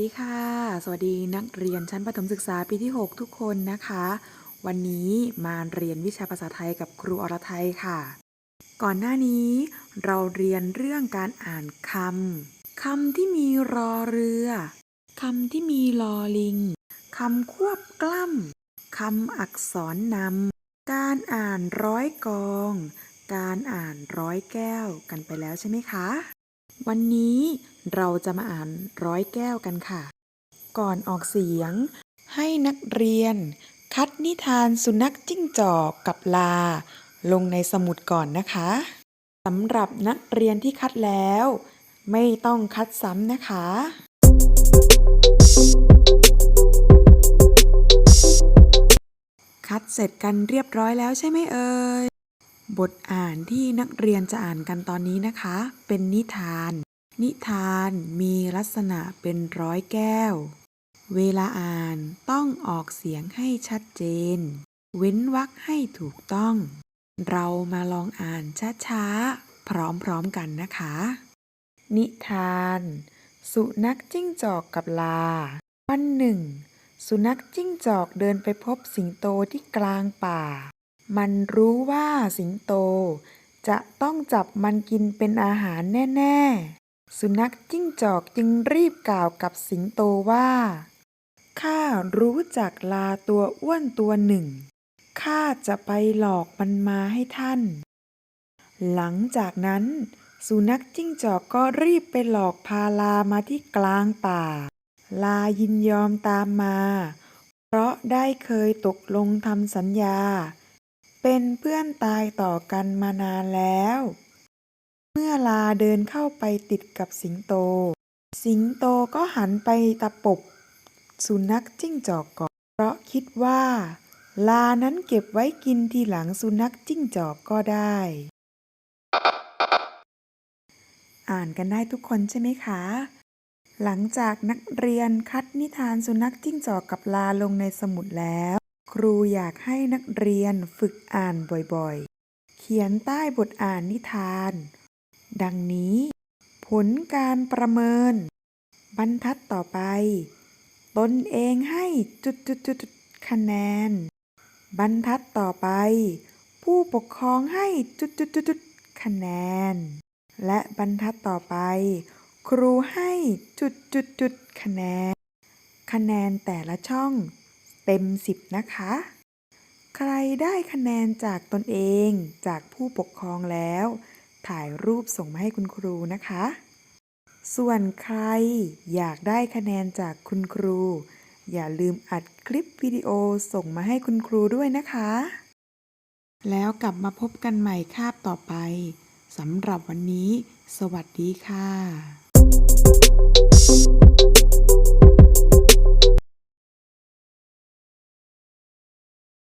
ดีค่ะ สวัสดีนักเรียนชั้นประถมศึกษาปีที่ 6 ทุกคนนะคะ วันนี้มาเรียนวิชาภาษาไทยกับครูอรไทยค่ะ ก่อนหน้านี้เราเรียนเรื่องการอ่านคำคำที่มีรอเรือคำที่มีลอลิงคำควบกล้ำคำอักษรนำการอ่านร้อยกอง การอ่านร้อยแก้วกันไปแล้วใช่ไหมคะ วันนี้ เราจะมาอ่านร้อยแก้วกันค่ะ ก่อนออกเสียง ให้นักเรียน คัดนิทานสุนัขจิ้งจอกกับลา ลงในสมุดก่อนนะคะสำหรับนักเรียนที่คัดแล้ว ไม่ต้องคัดซ้ำนะคะคัดเสร็จกันเรียบร้อยแล้วใช่ไหมเอ่ย บทอ่านที่นักเรียนจะอ่านกันตอนนี้นะคะ เป็นนิทาน นิทานมีลักษณะเป็นร้อยแก้ว เวลาอ่านต้องออกเสียงให้ชัดเจน เว้นวรรคให้ถูกต้อง เรามาลองอ่านช้าๆ พร้อมๆกันนะคะ นิทาน สุนัขจิ้งจอกกับลา วันหนึ่ง สุนัขจิ้งจอกเดินไปพบสิงโตที่กลางป่า มันรู้ว่าสิงโตจะต้องจับมันกินเป็นอาหารแน่ ๆ สุนัขจิ้งจอกจึงรีบกล่าวกับสิงโตว่า ข้ารู้จักลาตัวอ้วนตัวหนึ่ง ข้าจะไปหลอกมันมาให้ท่าน หลังจากนั้น สุนัขจิ้งจอกก็รีบไปหลอกพาลามาที่กลางป่า ลายินยอมตามมา เพราะได้เคยตกลงทำสัญญา เป็นเพื่อนตายต่อกันมานานแล้ว เมื่อลาเดินเข้าไปติดกับสิงโต สิงโตก็หันไปตะปบ สุนัขจิ้งจอกก่อน เพราะคิดว่า ลานั้นเก็บไว้กินทีหลังสุนัขจิ้งจอกก็ได้ อ่านกันได้ทุกคนใช่ไหมคะ หลังจากนักเรียนคัดนิทานสุนัขจิ้งจอกกับลาลงในสมุดแล้ว ครูอยากให้นักเรียนฝึกอ่านบ่อยๆ เขียนใต้บทอ่านนิทาน ดังนี้ ผลการประเมิน บรรทัดต่อไป ตนเองให้จุดจุดจุดคะแนน บรรทัดต่อไป ผู้ปกครองให้จุดจุดจุดจุดคะแนน และบรรทัดต่อไป ครูให้จุดจุดจุดคะแนน คะแนนแต่ละช่องเต็มสิบนะคะ ใครได้คะแนนจากตนเองจากผู้ปกครองแล้ว ถ่ายรูปส่งมาให้คุณครูนะคะ ส่วนใครอยากได้คะแนนจากคุณครู อย่าลืมอัดคลิปวิดีโอส่งมาให้คุณครูด้วยนะคะ แล้วกลับมาพบกันใหม่คาบต่อไปสำหรับวันนี้ สวัสดีค่ะ